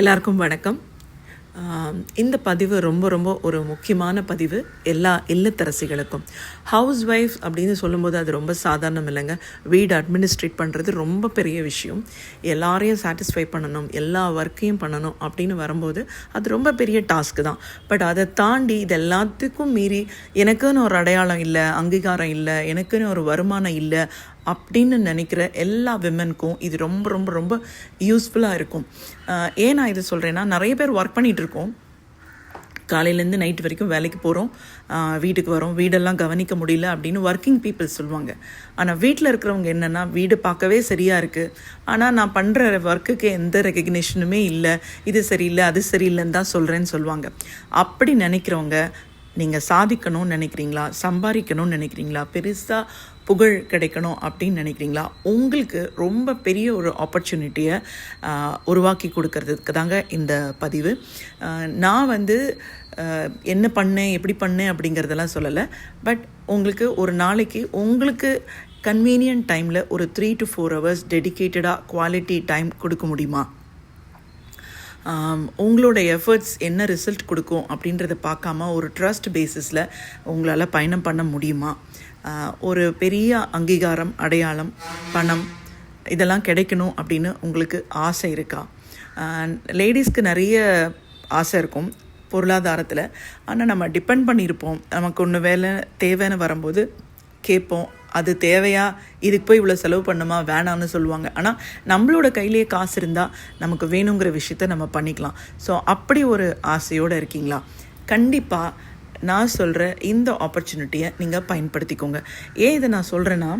எல்லாருக்கும் வணக்கம். இந்த பதிவு ரொம்ப ரொம்ப ஒரு முக்கியமான பதிவு. எல்லா இல்லத்தரசிகளுக்கும். ஹவுஸ் ஒய்ஃப் அப்படின்னு சொல்லும்போது அது ரொம்ப சாதாரணம் இல்லைங்க. வீடு அட்மினிஸ்ட்ரேட் பண்ணுறது ரொம்ப பெரிய விஷயம். எல்லாரையும் சாட்டிஸ்ஃபை பண்ணணும் எல்லா ஒர்க்கையும் பண்ணணும் அப்படின்னு வரும்போது அது ரொம்ப பெரிய டாஸ்க் தான். பட் அதை தாண்டி இது எல்லாத்துக்கும் மீறி எனக்குன்னு ஒரு அடையாளம் இல்லை அங்கீகாரம் இல்லை எனக்குன்னு ஒரு வருமானம் இல்லை அப்படின்னு நினைக்கிற எல்லா விமனுக்கும் இது ரொம்ப ரொம்ப ரொம்ப யூஸ்ஃபுல்லாக இருக்கும். ஏன் நான் இது சொல்கிறேன்னா நிறைய பேர் ஒர்க் பண்ணிகிட்டு இருக்கோம். காலையிலேருந்து நைட் வரைக்கும் வேலைக்கு போகிறோம் வீட்டுக்கு வரோம். வீடெல்லாம் கவனிக்க முடியல அப்படின்னு ஒர்க்கிங் பீப்புள் சொல்லுவாங்க ஆனால் வீட்டில் இருக்கிறவங்க என்னென்னா வீடு பார்க்கவே சரியாக இருக்குது ஆனால் நான் பண்ணுற ஒர்க்குக்கு எந்த ரெக்கக்னேஷனுமே இல்லை. இது சரியில்லை அது சரியில்லைன்னு தான் சொல்கிறேன்னு சொல்லுவாங்க அப்படி நினைக்கிறவங்க நீங்கள் சாதிக்கணும்னு நினைக்கிறீங்களா? சம்பாதிக்கணும்னு நினைக்கிறீங்களா? பெருசாக புகழ் கிடைக்கணும் அப்படின்னு நினைக்கிறீங்களா? உங்களுக்கு ரொம்ப பெரிய ஒரு ஆப்பர்ச்சுனிட்டியை உருவாக்கி கொடுக்கறதுக்கு தாங்க இந்த பதிவு. நான் வந்து என்ன பண்ணேன் எப்படி பண்ணேன் அப்படிங்கிறதெல்லாம் சொல்லலை. பட் உங்களுக்கு ஒரு நாளைக்கு உங்களுக்கு கன்வீனியன்ட் டைமில் ஒரு த்ரீ டு ஃபோர் ஹவர்ஸ் டெடிக்கேட்டடாக குவாலிட்டி டைம் கொடுக்க முடியுமா? உங்களோட எஃபர்ட்ஸ் என்ன ரிசல்ட் கொடுக்கும் அப்படின்றத பார்க்காம ஒரு ட்ரஸ்ட் பேசிஸில் உங்களால் பயணம் பண்ண முடியுமா? ஒரு பெரிய அங்கீகாரம் அடையாளம் பணம் இதெல்லாம் கிடைக்கணும் அப்படின்னு உங்களுக்கு ஆசை இருக்கா? லேடிஸ்க்கு நிறைய ஆசை இருக்கும் பொருளாதாரத்தில். ஆனால் நம்ம டிபெண்ட் பண்ணியிருப்போம் நமக்கு ஒன்று வேலை தேவைன்னு வரும்போது கேட்போம். அது தேவையா? இதுக்கு போய் இவ்வளோ செலவு பண்ணுமா? வேணாம்னு சொல்லுவாங்க. ஆனால் நம்மளோட கையிலேயே காசு இருந்தால் நமக்கு வேணுங்கிற விஷயத்த நம்ம பண்ணிக்கலாம். ஸோ அப்படி ஒரு ஆசையோடு இருக்கீங்களா? கண்டிப்பாக நான் சொல்கிற இந்த ஆப்பர்ச்சுனிட்டியை நீங்கள் பயன்படுத்திக்கோங்க. ஏன் இதை நான் சொல்கிறேன்னா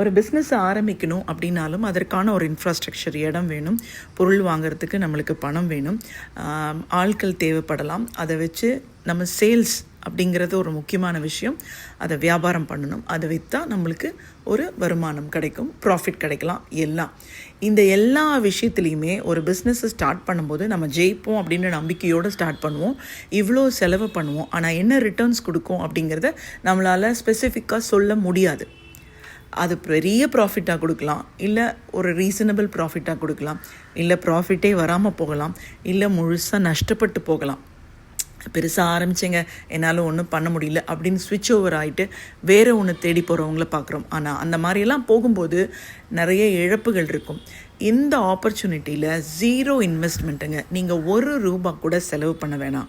ஒரு பிஸ்னஸ் ஆரம்பிக்கணும் அப்படின்னாலும் அதற்கான ஒரு இன்ஃப்ராஸ்ட்ரக்சர் இடம் வேணும். பொருள் வாங்குறதுக்கு நம்மளுக்கு பணம் வேணும். ஆட்கள் தேவைப்படலாம். அதை வச்சு நம்ம சேல்ஸ் அப்படிங்கிறது ஒரு முக்கியமான விஷயம். அதை வியாபாரம் பண்ணணும். அதை விற்றா நம்மளுக்கு ஒரு வருமானம் கிடைக்கும். ப்ராஃபிட் கிடைக்கலாம். எல்லாம். இந்த எல்லா விஷயத்துலையுமே ஒரு பிஸ்னஸை ஸ்டார்ட் பண்ணும்போது நம்ம ஜெயிப்போம் அப்படின்ற நம்பிக்கையோடு ஸ்டார்ட் பண்ணுவோம். இவ்வளோ செலவு பண்ணுவோம். ஆனால் என்ன ரிட்டர்ன்ஸ் கொடுக்கும் அப்படிங்கிறத நம்மளால் ஸ்பெசிஃபிக்காக சொல்ல முடியாது. அது பெரிய ப்ராஃபிட்டாக கொடுக்கலாம். இல்லை ஒரு ரீசனபிள் ப்ராஃபிட்டாக கொடுக்கலாம். இல்லை ப்ராஃபிட்டே வராமல் போகலாம். இல்லை முழுசாக நஷ்டப்பட்டு போகலாம். பெருசாக ஆரம்பிச்சேங்க. என்னால் ஒன்றும் பண்ண முடியல அப்படின்னு சுவிட்ச் ஓவர் ஆகிட்டு வேறு ஒன்று தேடி போகிறவங்கள பார்க்குறோம் ஆனால் அந்த மாதிரியெல்லாம் போகும்போது நிறைய இழப்புகள் இருக்கும். இந்த ஆப்பர்ச்சுனிட்டியில் ஜீரோ இன்வெஸ்ட்மெண்ட்டுங்க நீங்கள் ஒரு ரூபா கூட செலவு பண்ண வேணாம்.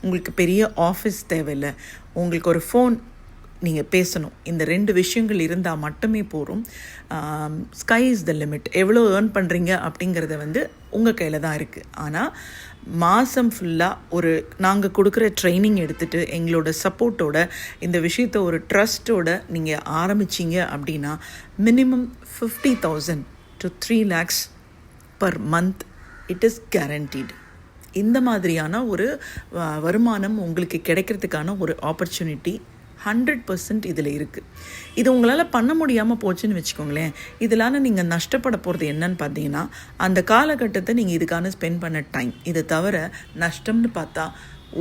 உங்களுக்கு பெரிய ஆஃபீஸ் தேவையில்லை. உங்களுக்கு ஒரு ஃபோன் நீங்கள் பேசணும். இந்த ரெண்டு விஷயங்கள் இருந்தால் மட்டுமே போகும் ஸ்கை இஸ் த லிமிட் எவ்வளோ ஏர்ன் பண்ணுறீங்க அப்படிங்கிறத வந்து உங்கள் கையில் தான் இருக்குது ஆனால் மாதம் ஃபுல்லாக ஒரு நாங்கள் கொடுக்குற ட்ரைனிங் எடுத்துகிட்டு எங்களோட சப்போர்ட்டோட இந்த விஷயத்தை ஒரு ட்ரஸ்ட்டோட நீங்கள் ஆரம்பிச்சீங்க அப்படின்னா minimum fifty thousand to three lakhs per month it is guaranteed இந்த மாதிரியான ஒரு வ- வருமானம் உங்களுக்கு கிடைக்கிறதுக்கான ஒரு ஆப்பர்ச்சுனிட்டி ஹண்ட்ரட் பர்சன்ட் இதில் இருக்குது இது உங்களால் பண்ண முடியாமல் போச்சுன்னு வச்சுக்கோங்களேன். இதனால் நீங்கள் நஷ்டப்பட போகிறது என்னன்னு பார்த்தீங்கன்னா அந்த காலகட்டத்தை நீங்கள் இதுக்கான ஸ்பெண்ட் பண்ண டைம் இதை தவிர நஷ்டம்னு பார்த்தா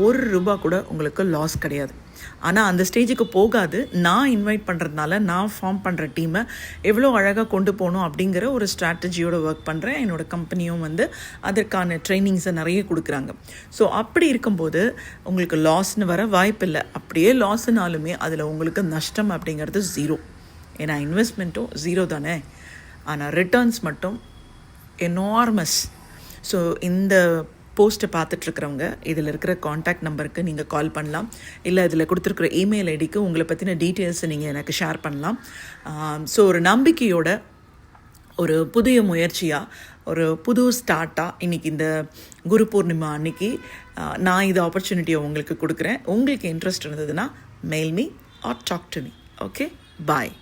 ஒரு ரூபா கூட உங்களுக்கு லாஸ் கிடையாது. ஆனால் அந்த ஸ்டேஜுக்கு போகாது. நான் இன்வைட் பண்ணுறதுனால நான் ஃபார்ம் பண்ணுற டீமை எவ்வளோ அழகாக கொண்டு போகணும் அப்படிங்கிற ஒரு ஸ்ட்ராட்டஜியோட ஒர்க் பண்ணுறேன் என்னோட கம்பெனியும் வந்து அதற்கான ட்ரைனிங்ஸை நிறைய கொடுக்குறாங்க. ஸோ அப்படி இருக்கும்போது உங்களுக்கு லாஸ்னு வர வாய்ப்பில்லை அப்படியே லாஸ்னாலுமே அதில் உங்களுக்கு நஷ்டம் அப்படிங்கிறது ஜீரோ ஏன்னா இன்வெஸ்ட்மெண்ட்டும் ஜீரோ தானே. ஆனால் ரிட்டர்ன்ஸ் மட்டும் எனார்மஸ் ஸோ இந்த போஸ்ட்டை பார்த்துட்ருக்கிறவங்க இதில் இருக்கிற காண்டாக்ட் நம்பருக்கு நீங்கள் கால் பண்ணலாம். இல்லை இதில் கொடுத்துருக்குற இமெயில் ஐடிக்கு உங்களை பற்றின டீட்டெயில்ஸை நீங்கள் எனக்கு ஷேர் பண்ணலாம். ஸோ ஒரு நம்பிக்கையோட ஒரு புதிய முயற்சியாக ஒரு புது ஸ்டார்ட்டாக இன்றைக்கி இந்த குரு பூர்ணிமா அன்னைக்கு நான் இது ஆப்பர்ச்சுனிட்டியை உங்களுக்கு கொடுக்குறேன். உங்களுக்கு இன்ட்ரெஸ்ட் இருந்ததுன்னா mail me or talk to me okay bye